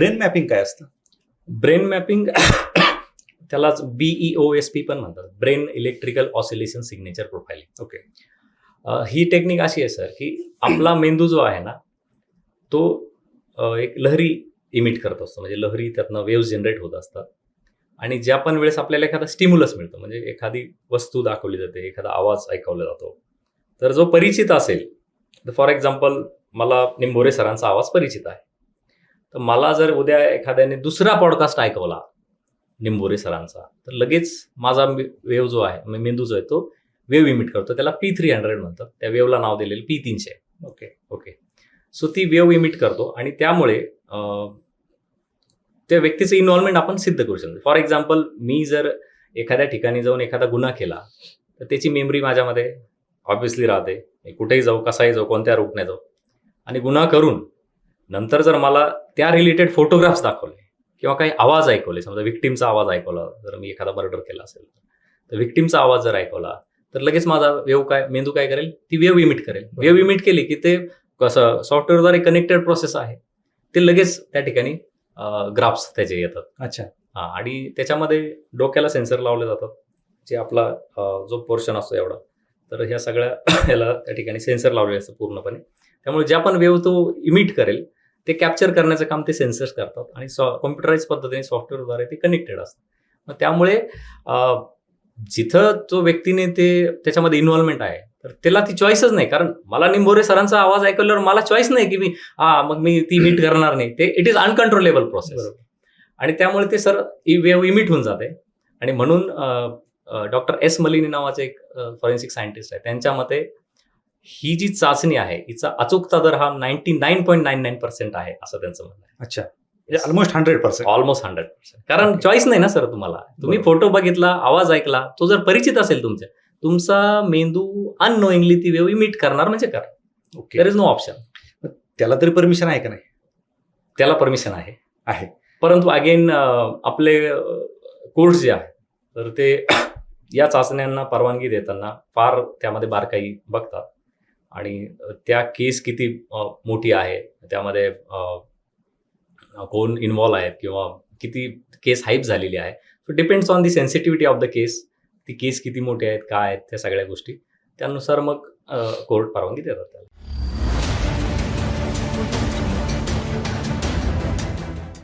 Brain mapping काय असतं? Brain mapping त्यालाच बीई ओ एस पी पण म्हणतात. Brain electrical oscillation signature profiling. Okay. ही टेक्निक अशी आहे सर की आपला मेंदू जो आहे ना तो एक लहरी इमिट करत असतो. म्हणजे लहरी त्यातनं वेव्ह जनरेट होत असतात. आणि ज्या पण वेळेस आपल्याला एखादा स्टिम्युलस मिळतो म्हणजे एखादी वस्तू दाखवली जाते एखादा आवाज ऐकवला जातो तर जो परिचित असेल फॉर एक्झाम्पल मला निंबोरे सरांचा आवाज परिचित आहे. तर मला जर उद्या एखाद्याने दुसरा पॉडकास्ट ऐकवला निंबोरे सरांचा तर लगेच माझा वेव जो आहे मेंदू जो आहे तो वेव इमिट करतो. त्याला पी थ्री हंड्रेड म्हणतात. त्या वेवला नाव दिलेलं पी तीनशे. ओके. ओके. सो ती वेव इमिट करतो आणि त्यामुळे त्या व्यक्तीचं इन्व्हॉल्वमेंट आपण सिद्ध करू शकतो. फॉर एक्झाम्पल मी जर एखाद्या ठिकाणी जाऊन एखादा गुन्हा केला तर त्याची मेमरी माझ्यामध्ये ऑब्व्हियसली राहते. कुठेही जाऊ कसाही जाऊ कोणत्या रूटने जाऊ. आणि गुन्हा करून नंतर जर मला त्या रिलेटेड फोटोग्राफ्स दाखवले. किंवा काही आवाज ऐकवले. समजा विक्टीमचा आवाज ऐकवला. जर मी एखादा मर्डर केला असेल तर. विक्टीमचा आवाज जर ऐकवला तर लगेच माझा वेव काय मेंदू काय करेल? ती वेव इमिट करेल. वेव इमिट केली की ते कसं सॉफ्टवेअरद्वारे कनेक्टेड प्रोसेस आहे. ते लगेच त्या ठिकाणी ग्राफ्स त्याचे येतात. अच्छा. हा आणि त्याच्यामध्ये डोक्याला सेन्सर लावले जातात. जे आपला जो पोर्शन असतो एवढा. तर ह्या सगळ्या ह्याला त्या ठिकाणी सेन्सर लावलेले असतं पूर्णपणे. त्यामुळे ज्या पण वेव तो इमिट करेल ते कॅप्चर करण्याचं काम ते सेन्सर्स करतात आणि कॉम्प्युटराईज पद्धतीने सॉफ्टवेअरद्वारे ते कनेक्टेड असतं मग त्यामुळे जिथं तो व्यक्तीने ते त्याच्यामध्ये इन्व्हॉल्वमेंट आहे तर त्याला ती चॉईसच नाही. कारण मला निंबोरे सरांचा आवाज ऐकल्यावर मला चॉईस नाही की मी हा मग मी ती मीट करणार नाही. ते इट इज अनकंट्रोलेबल प्रोसेस आणि त्यामुळे ते सर वेव इमिट होऊन जाते. आणि म्हणून डॉक्टर एस मलिनी नावाचे एक फॉरेन्सिक सायंटिस्ट आहे. त्यांच्या मते ही जी चाचणी आहे हिचा अचूकता दर हा ninety nine point nine nine percent आहे असं त्यांचं म्हणणं आहे. अच्छा. Almost hundred percent almost hundred percent कारण. चॉईस नाही ना सर तुम्हाला. तुम्ही. फोटो बघितला आवाज ऐकला तो जर परिचित असेल तुमच्या तुमचा मेंदू अननोईंगली ती वेव इमिट करणार म्हणजे कर. Okay there is no option त्याला तरी परमिशन आहे का नाही? त्याला परमिशन आहे. आहे. परंतु अगेन आपले कोर्ट जे आहे तर ते या चाचण्यांना परवानगी देताना फार त्यामध्ये बारकाई बघतात. आणि त्या केस किती मोठी आहे त्यामध्ये कोण इन्व्हॉल्व आहेत किंवा किती केस हाईप झालेली आहे. So depends on the sensitivity of the case ती केस किती मोठी आहेत काय आहेत त्या सगळ्या गोष्टी. त्यानुसार मग कोर्ट परवानगी देतात त्याला.